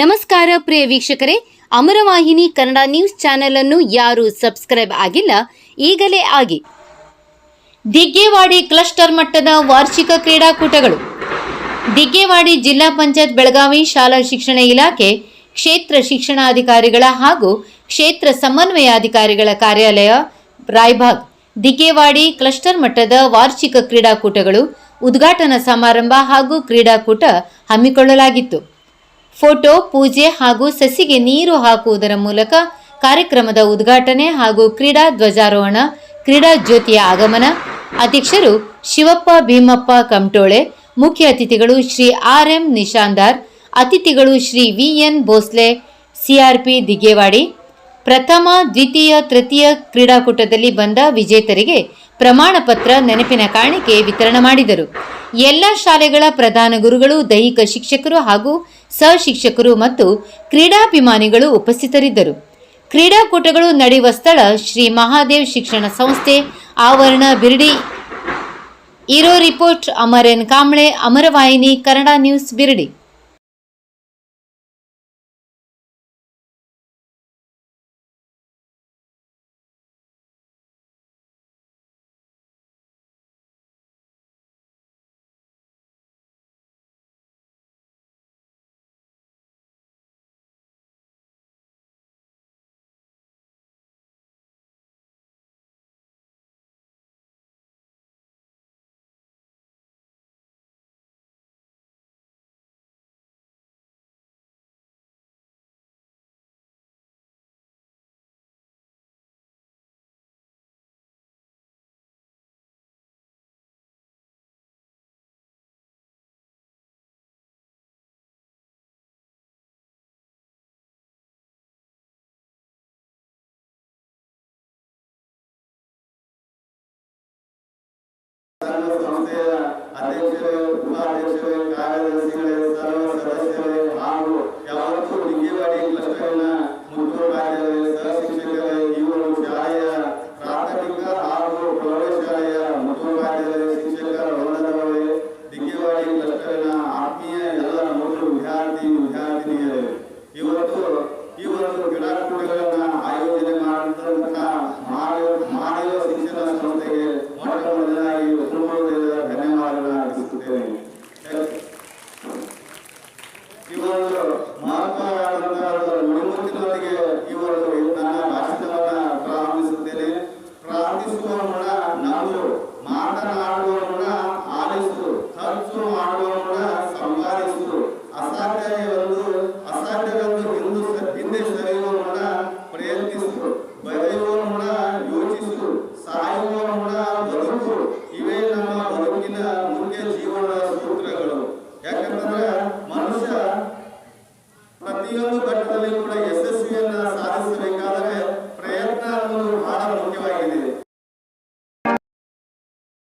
ನಮಸ್ಕಾರ ಪ್ರಿಯ ವೀಕ್ಷಕರೇ, ಅಮರವಾಹಿನಿ Kannada news channel ಅನ್ನು ಯಾರು ಸಬ್ಸ್ಕ್ರೈಬ್ ಆಗಿಲ್ಲ, ಈಗಲೇ ಆಗಿ. ದಿಗ್ಗೇವಾಡಿ ಕ್ಲಸ್ಟರ್ ಮಟ್ಟದ ವಾರ್ಷಿಕ ಕ್ರೀಡಾಕೂಟಗಳು. ದಿಗ್ಗೇವಾಡಿ ಜಿಲ್ಲಾ ಪಂಚಾಯತ್ ಬೆಳಗಾವಿ ಶಾಲಾ ಶಿಕ್ಷಣ ಇಲಾಖೆ, ಕ್ಷೇತ್ರ ಶಿಕ್ಷಣಾಧಿಕಾರಿಗಳ ಹಾಗೂ ಕ್ಷೇತ್ರ ಸಮನ್ವಯಾಧಿಕಾರಿಗಳ ಕಾರ್ಯಾಲಯ ರಾಯ್ಭಾಗ್ ದಿಗ್ಗೇವಾಡಿ ಕ್ಲಸ್ಟರ್ ಮಟ್ಟದ ವಾರ್ಷಿಕ ಕ್ರೀಡಾಕೂಟಗಳು ಉದ್ಘಾಟನಾ ಸಮಾರಂಭ ಹಾಗೂ ಕ್ರೀಡಾಕೂಟ ಹಮ್ಮಿಕೊಳ್ಳಲಾಗಿತ್ತು. ಫೋಟೋ, ಪೂಜೆ ಹಾಗೂ ಸಸಿಗೆ ನೀರು ಹಾಕುವುದರ ಮೂಲಕ ಕಾರ್ಯಕ್ರಮದ ಉದ್ಘಾಟನೆ ಹಾಗೂ ಕ್ರೀಡಾ ಧ್ವಜಾರೋಹಣ, ಕ್ರೀಡಾ ಜ್ಯೋತಿಯ ಆಗಮನ. ಅಧ್ಯಕ್ಷರು ಶಿವಪ್ಪ ಭೀಮಪ್ಪ ಕಮಟೋಳೆ, ಮುಖ್ಯ ಅತಿಥಿಗಳು ಶ್ರೀ ಆರ್ ಎಂ ನಿಶಾಂದಾರ್, ಅತಿಥಿಗಳು Shri V N Bhosle CRP Diggewadi ಪ್ರಥಮ, ದ್ವಿತೀಯ, ತೃತೀಯ ಕ್ರೀಡಾಕೂಟದಲ್ಲಿ ಬಂದ ವಿಜೇತರಿಗೆ ಪ್ರಮಾಣ ಪತ್ರ, ನೆನಪಿನ ಕಾಣಿಕೆ ವಿತರಣೆ ಮಾಡಿದರು. ಎಲ್ಲ ಶಾಲೆಗಳ ಪ್ರಧಾನ ಗುರುಗಳು, ದೈಹಿಕ ಶಿಕ್ಷಕರು ಹಾಗೂ ಸಹಶಿಕ್ಷಕರು ಮತ್ತು ಕ್ರೀಡಾಭಿಮಾನಿಗಳು ಉಪಸ್ಥಿತರಿದ್ದರು. ಕ್ರೀಡಾಕೂಟಗಳು ನಡೆಯುವ ಸ್ಥಳ ಶ್ರೀ ಮಹಾದೇವ್ ಶಿಕ್ಷಣ ಸಂಸ್ಥೆ, ಆವರಣ ಬಿರ್ಡಿ. ಇರೋ report Amar N Kamble, Amaravahini, Kannada news Birdi. Hallelujah. ನುಡಿಮುತ್ತಿನೊಂದಿಗೆ ಈ ಒಂದು ನನ್ನ ಭಾಷಣವನ್ನ ಪ್ರಾರಂಭಿಸುತ್ತೇನೆ. ಪ್ರಾರಂಭಿಸುವ ಮುನ್ನ ನಾವು ಮಾತನಾಡುವ ಮುನ್ನ ಆಲಿಸು ಖರ್ಚು ಮಾಡುವ ಮುನ್ನ ಸಂಪಾದಿಸು ಅಸಾಧ್ಯವೆಂದು